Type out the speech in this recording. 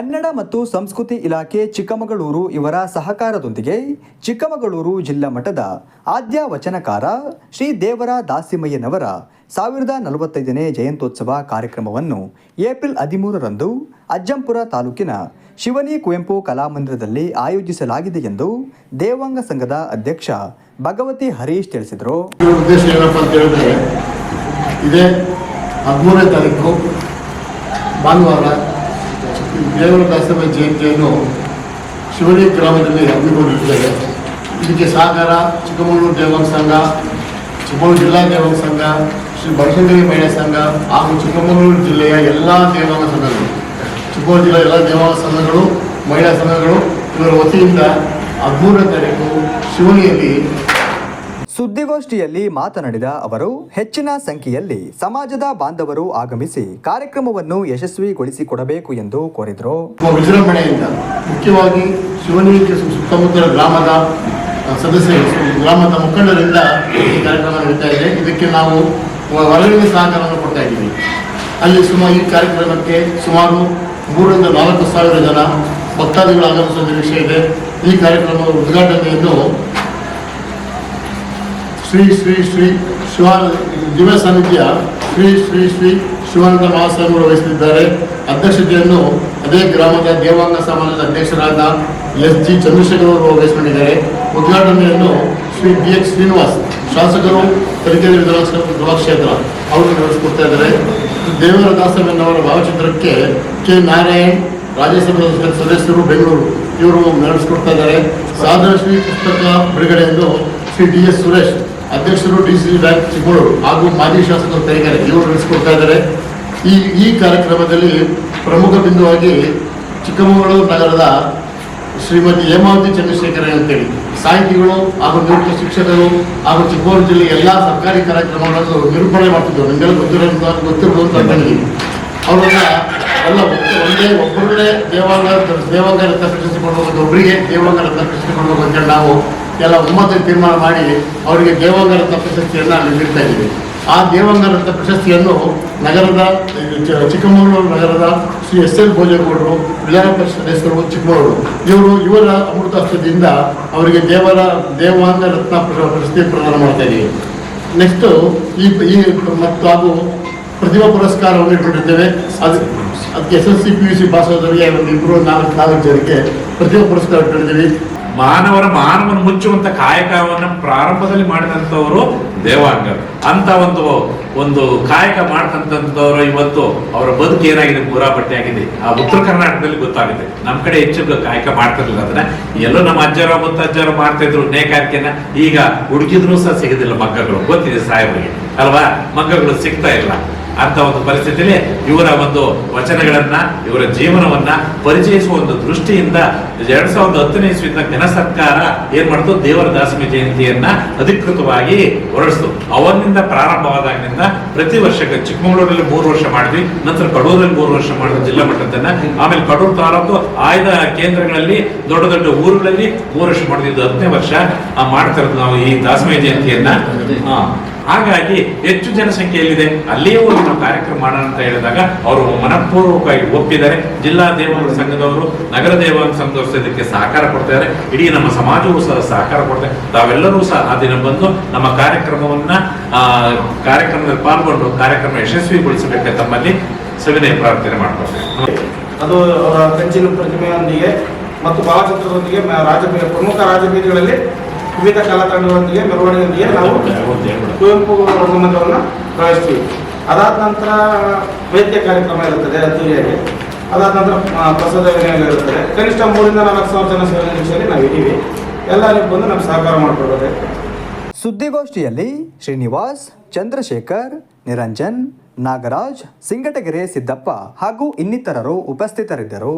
ಕನ್ನಡ ಮತ್ತು ಸಂಸ್ಕೃತಿ ಇಲಾಖೆ ಚಿಕ್ಕಮಗಳೂರು ಇವರ ಸಹಕಾರದೊಂದಿಗೆ ಚಿಕ್ಕಮಗಳೂರು ಜಿಲ್ಲಾ ಮಟ್ಟದ ಆದ್ಯ ವಚನಕಾರ ಶ್ರೀ ದೇವರ ದಾಸಿಮಯ್ಯನವರ ಸಾವಿರದ ನಲವತ್ತೈದನೇ ಜಯಂತ್ಯೋತ್ಸವ ಕಾರ್ಯಕ್ರಮವನ್ನು ಏಪ್ರಿಲ್ ಹದಿಮೂರರಂದು ಅಜ್ಜಂಪುರ ತಾಲೂಕಿನ ಶಿವನಿ ಕುವೆಂಪು ಕಲಾಮಂದಿರದಲ್ಲಿ ಆಯೋಜಿಸಲಾಗಿದೆ ಎಂದು ದೇವಾಂಗ ಸಂಘದ ಅಧ್ಯಕ್ಷ ಭಗವತಿ ಹರೀಶ್ ತಿಳಿಸಿದರು. ಭಾನುವಾರ ದೇವರ ದಾಸರ ಜಯಂತಿಯನ್ನು ಶಿವನಿ ಗ್ರಾಮದಲ್ಲಿ ಹಮ್ಮಿಕೊಂಡಿದ್ದೇವೆ ಇದಕ್ಕೆ ಸಹಕಾರ ಚಿಕ್ಕಮಗಳೂರು ದೇವಾಂಗ ಸಂಘ, ಚಿಕ್ಕಮಗಳೂರು ಜಿಲ್ಲಾ ದೇವಾಂಗ ಸಂಘ, ಶ್ರೀ ಬನಶಂಕರಿ ಮಹಿಳಾ ಸಂಘ ಹಾಗೂ ಚಿಕ್ಕಮಗಳೂರು ಜಿಲ್ಲೆಯ ಎಲ್ಲ ದೇವಾಂಗ ಸಂಘಗಳು. ಚಿಕ್ಕಮಗಳೂರು ಜಿಲ್ಲೆಯ ಎಲ್ಲ ದೇವಾಂಗ ಸಂಘಗಳು, ಮಹಿಳಾ ಸಂಘಗಳು ಇವರ ವತಿಯಿಂದ ಹದಿಮೂರನೇ ತಾರೀಕು ಶಿವನಿಯಲ್ಲಿ ಸುದ್ದಿಗೋಷ್ಠಿಯಲ್ಲಿ ಮಾತನಾಡಿದ ಅವರು, ಹೆಚ್ಚಿನ ಸಂಖ್ಯೆಯಲ್ಲಿ ಸಮಾಜದ ಬಾಂಧವರು ಆಗಮಿಸಿ ಕಾರ್ಯಕ್ರಮವನ್ನು ಯಶಸ್ವಿಗೊಳಿಸಿಕೊಡಬೇಕು ಎಂದು ಕೋರಿದರು. ವಿಜೃಂಭಣೆಯಿಂದ ಮುಖ್ಯವಾಗಿ ಶಿವನಿ ಸುತ್ತಮುತ್ತಲ ಗ್ರಾಮದ ಸದಸ್ಯರು ಗ್ರಾಮದ ಮುಖಂಡರಿಂದ ಈ ಕಾರ್ಯಕ್ರಮ ನಡೀತಾ ಇದೆ. ಇದಕ್ಕೆ ನಾವು ಹೊರಗಿನ ಸಹಕಾರವನ್ನು ಕೊಡ್ತಾ ಇದ್ದೀವಿ. ಅಲ್ಲಿ ಸುಮಾರು ಈ ಕಾರ್ಯಕ್ರಮಕ್ಕೆ ಸುಮಾರು ಮೂರರಿಂದ ನಾಲ್ಕು ಸಾವಿರ ಜನ ಭಕ್ತಾದಿಗಳು ಆಗಮಿಸುವ ನಿರೀಕ್ಷೆ ಇದೆ. ಈ ಕಾರ್ಯಕ್ರಮದ ಉದ್ಘಾಟನೆಯನ್ನು ಶ್ರೀ ಶ್ರೀ ಶ್ರೀ ಶಿವಾನ ದಿವ್ಯ ಸಮಿತಿಯ ಶ್ರೀ ಶ್ರೀ ಶ್ರೀ ಶಿವಾನಂದ ಮಹಾಸ್ವಾಮಿಗಳು ವಹಿಸಲಿದ್ದಾರೆ ಅಧ್ಯಕ್ಷತೆಯನ್ನು ಅದೇ ಗ್ರಾಮದ ದೇವಾಂಗ ಸಮಾಜದ ಅಧ್ಯಕ್ಷರಾದ ಎಸ್ ಜಿ ಚಂದ್ರಶೇಖರ್ ಅವರು ವಹಿಸಿಕೊಂಡಿದ್ದಾರೆ. ಉದ್ಘಾಟನೆಯನ್ನು ಶ್ರೀ ಬಿ ಎಚ್ ಶ್ರೀನಿವಾಸ್, ಶಾಸಕರು ತರೀಕೆರೆ ವಿಧಾನಸಭಾ ಗೃಹ ಕ್ಷೇತ್ರ ಅವರು ನಡೆಸಿಕೊಡ್ತಾ ಇದ್ದಾರೆ. ದೇವರ ದಾಸವನ್ನವರ ಭಾವಚಿತ್ರಕ್ಕೆ ಕೆ ನಾರಾಯಣ್, ರಾಜ್ಯಸಭಾ ಸದಸ್ಯರು ಬೆಂಗಳೂರು ಇವರು ನಡೆಸಿಕೊಡ್ತಾ ಇದ್ದಾರೆ. ಸಾಧನ ಶ್ರೀ ಪುಸ್ತಕ ಬಿಡುಗಡೆಯನ್ನು ಶ್ರೀ ಡಿ ಎಸ್ ಸುರೇಶ್ ಅಧ್ಯಕ್ಷರು ಡಿ ಸಿ ಬ್ಯಾಂಕ್ ಚಿಕ್ಕಮಗಳೂರು ಹಾಗೂ ಮಾಜಿ ಶಾಸಕರು ಕೈಗಾರೆ ಇವರು ನಡೆಸಿಕೊಡ್ತಾ ಇದ್ದಾರೆ. ಈ ಈ ಕಾರ್ಯಕ್ರಮದಲ್ಲಿ ಪ್ರಮುಖ ಬಿಂದುವಾಗಿ ಚಿಕ್ಕಮಗಳೂರು ನಗರದ ಶ್ರೀಮತಿ ಹೇಮಾವತಿ ಚಂದ್ರಶೇಖರ ಅಂತೇಳಿ, ಸಾಹಿತಿಗಳು ಹಾಗೂ ನಿವೃತ್ತ ಶಿಕ್ಷಕರು ಹಾಗೂ ಚಿಕ್ಕಮಗಳೂರು ಜಿಲ್ಲೆ ಎಲ್ಲ ಸರ್ಕಾರಿ ಕಾರ್ಯಕ್ರಮಗಳನ್ನು ನಿರೂಪಣೆ ಮಾಡ್ತಿದ್ದರು ನಿಮಗೆಲ್ಲ ಗೊತ್ತಿರೋ ಗೊತ್ತಿರ್ಬೋದು ಅಂತ ಹೇಳಿ ಅವರನ್ನ ಎಲ್ಲ ಒಂದೇ ಒಬ್ಬರನ್ನೇ ದೇವಾಂಗ ದೇವಾಂಗ ರತ್ನ ಪ್ರಶಸ್ತಿ ಕೊಡಬೇಕು ಒಬ್ಬರಿಗೆ ದೇವಾಂಗ ರತ್ನ ಪ್ರಶಸ್ತಿ ಕೊಡಬೇಕು ಅಂತೇಳಿ ನಾವು ಎಲ್ಲ ಒಮ್ಮತ ತೀರ್ಮಾನ ಮಾಡಿ ಅವರಿಗೆ ದೇವಾಂಗರತ್ನ ಪ್ರಶಸ್ತಿಯನ್ನು ನೀಡ್ತಾ ಇದ್ದೀವಿ. ಆ ದೇವಾಂಗ ರತ್ನ ಪ್ರಶಸ್ತಿಯನ್ನು ನಗರದ ಚಿಕ್ಕಮಗಳೂರು ನಗರದ ಶ್ರೀ ಎಸ್ ಎಲ್ ಭೋಜೇಗೌಡರು ವಿಧಾನ ಪರಿಷತ್ ಸದಸ್ಯರು ಚಿಕ್ಕಮಗಳೂರು, ಇವರು ಇವರ ಅಮೃತ ಹಸ್ತದಿಂದ ಅವರಿಗೆ ದೇವರ ದೇವಾಂಗ ರತ್ನ ಪ್ರಶಸ್ತಿ ಪ್ರದಾನ ಮಾಡ್ತಾ ಇದ್ದೀವಿ. ನೆಕ್ಸ್ಟು ಈ ಈ ಮತ್ತು ಹಾಗೂ ಪ್ರತಿಭಾ ಪುರಸ್ಕಾರವನ್ನು ಇಟ್ಕೊಂಡಿದ್ದೇವೆ ಅದು, ಅದಕ್ಕೆ S S C P U C pass ಇಬ್ಬರು ನಾಲ್ಕು ನಾಲ್ಕು ಜನಕ್ಕೆ ಪ್ರತಿಭಾ ಪುರಸ್ಕಾರ ಇಟ್ಕೊಂಡಿದ್ದೀವಿ. ಮಾನವರ ಮಾನವನ ಮುಚ್ಚುವಂತ ಕಾಯಕವನ್ನು ಪ್ರಾರಂಭದಲ್ಲಿ ಮಾಡಿದಂಥವರು ದೇವಾಂಗರು ಅಂತ ಒಂದು ಒಂದು ಕಾಯಕ ಮಾಡ್ತಂತವರು ಇವತ್ತು ಅವರ ಬದುಕು ಏನಾಗಿದೆ? ಬಟ್ಟೆ ಆಗಿದೆ ಆ ಉತ್ತರ ಕರ್ನಾಟಕದಲ್ಲಿ ಗೊತ್ತಾಗುತ್ತೆ ನಮ್ಮ ಕಡೆ ಹೆಚ್ಚು ಕಾಯಕ ಮಾಡ್ತಿರ್ಲಿಲ್ಲ ಅದನ್ನ ಎಲ್ಲೋ ನಮ್ಮ ಅಜ್ಜರ, ಮುತ್ತಜ್ಜರು ಮಾಡ್ತಾ ಇದ್ರು ನೇಕಾರಿಕೆನ ಈಗ ಹುಡುಗಿದ್ರು ಸಹ ಸಿಗೋದಿಲ್ಲ ಮಗ್ಗಗಳು. ಗೊತ್ತಿದೆ ಸಾಹೇಬರಿಗೆ. ಅಲ್ವಾ? ಮಗ್ಗಗಳು ಸಿಗ್ತಾ ಇಲ್ಲ. ಅಂತ ಒಂದು ಪರಿಸ್ಥಿತಿಯಲ್ಲಿ ಇವರ ಒಂದು ವಚನಗಳನ್ನ, ಇವರ ಜೀವನವನ್ನ ಪರಿಚಯಿಸುವ ಒಂದು ದೃಷ್ಟಿಯಿಂದ ಎರಡ್ ಸಾವಿರದ ಹತ್ತನೇ ಇಸ್ವಿಯಿಂದ ಘನ ಸರ್ಕಾರ ಏನ್ ಮಾಡ್ತು? ದೇವರ ದಾಸಮಿ ಜಯಂತಿಯನ್ನ ಅಧಿಕೃತವಾಗಿ ಹೊರಡಿಸ್ತು. ಅವನಿಂದ ಪ್ರಾರಂಭವಾದಾಗಿನಿಂದ ಪ್ರತಿ ವರ್ಷ ಚಿಕ್ಕಮಗಳೂರಲ್ಲಿ ಮೂರು ವರ್ಷ ಮಾಡಿದ್ವಿ, ನಂತರ ಕಡೂರಲ್ಲಿ ಮೂರು ವರ್ಷ ಮಾಡಿದ್ವಿ ಜಿಲ್ಲಾ ಮಟ್ಟದನ್ನ. ಆಮೇಲೆ ಕಡೂರು ತಾಲೂಕು ಆಯ್ದ ಕೇಂದ್ರಗಳಲ್ಲಿ, ದೊಡ್ಡ ದೊಡ್ಡ ಊರುಗಳಲ್ಲಿ ಮೂರು ವರ್ಷ ಮಾಡಿದ್ವಿ. ಇದು ಹತ್ತನೇ ವರ್ಷ ಮಾಡ್ತಾ ಇರೋದು ನಾವು ಈ ದಾಸಮಿ ಜಯಂತಿಯನ್ನ. ಹಾಗಾಗಿ ಹೆಚ್ಚು ಜನಸಂಖ್ಯೆಯಲ್ಲಿದೆ, ಅಲ್ಲಿಯೇ ಹೋಗಿ ನಾವು ಕಾರ್ಯಕ್ರಮ ಮಾಡೋಣ ಅಂತ ಹೇಳಿದಾಗ ಅವರು ಮನಪೂರ್ವಕವಾಗಿ ಒಪ್ಪಿದ್ದಾರೆ. ಜಿಲ್ಲಾ ದೇವಾಂಗ ಸಂಘದವರು, ನಗರ ದೇವಾಂಗ ಸಂಘದವರು ಇದಕ್ಕೆ ಸಹಕಾರ ಕೊಡ್ತಾರೆ ಇಡೀ ನಮ್ಮ ಸಮಾಜವೂ ಸಹ ಸಹಕಾರ ಕೊಡ್ತಾರೆ ತಾವೆಲ್ಲರೂ ಸಹ ಆ ದಿನ ಬಂದು ನಮ್ಮ ಕಾರ್ಯಕ್ರಮವನ್ನ ಕಾರ್ಯಕ್ರಮದಲ್ಲಿ ಪಾಲ್ಗೊಂಡು ಕಾರ್ಯಕ್ರಮ ಯಶಸ್ವಿಗೊಳಿಸಬೇಕೆ ತಮ್ಮಲ್ಲಿ ಸವಿನಯ ಪ್ರಾರ್ಥನೆ ಮಾಡ್ಕೊಳ್ತೇವೆ. ಅದು ಅವರ ಕಂಚಿನ ಪ್ರತಿಮೆಯೊಂದಿಗೆ ಮತ್ತು ಭಾವಚಿತ್ರದೊಂದಿಗೆ ರಾಜಬೀದಿ ಪ್ರಮುಖ ರಾಜಬೀದಿಗಳಲ್ಲಿ ವಿವಿಧ ಕಲಾ ತಂಡಗಳೊಂದಿಗೆ ಮೆರವಣಿಗೆಯೊಂದಿಗೆ ನಾವು ಕುವೆಂಪು ರಂಗಮಂದಿರವನ್ನು ಪ್ರವೇಶಿಸ್ತೀವಿ. ಅದಾದ ನಂತರ ವೈದ್ಯ ಕಾರ್ಯಕ್ರಮ ಇರುತ್ತದೆ ಅದ್ದೂರಿಯಾಗಿ ಅದಾದ ನಂತರ ಪ್ರಸಾದ ವಿನಿಯೋಗ ಇರುತ್ತದೆ. ಕನಿಷ್ಠ ಮೂರಿಂದ ನಾಲ್ಕು ಸಾವಿರ ಜನ ಸೇವೆ ನಿಮಿಷದಲ್ಲಿ ನಾವು ಇದ್ದೀವಿ. ಎಲ್ಲರಿಗೂ ಬಂದು ನಮ್ಗೆ ಸಹಕಾರ ಮಾಡಿಕೊಡೋದೆ ಸುದ್ದಿಗೋಷ್ಠಿಯಲ್ಲಿ ಶ್ರೀನಿವಾಸ್ ಚಂದ್ರಶೇಖರ್ ನಿರಂಜನ್ ನಾಗರಾಜ್ ಸಿಂಗಟಗೆರೆ ಸಿದ್ದಪ್ಪ ಹಾಗೂ ಇನ್ನಿತರರು ಉಪಸ್ಥಿತರಿದ್ದರು.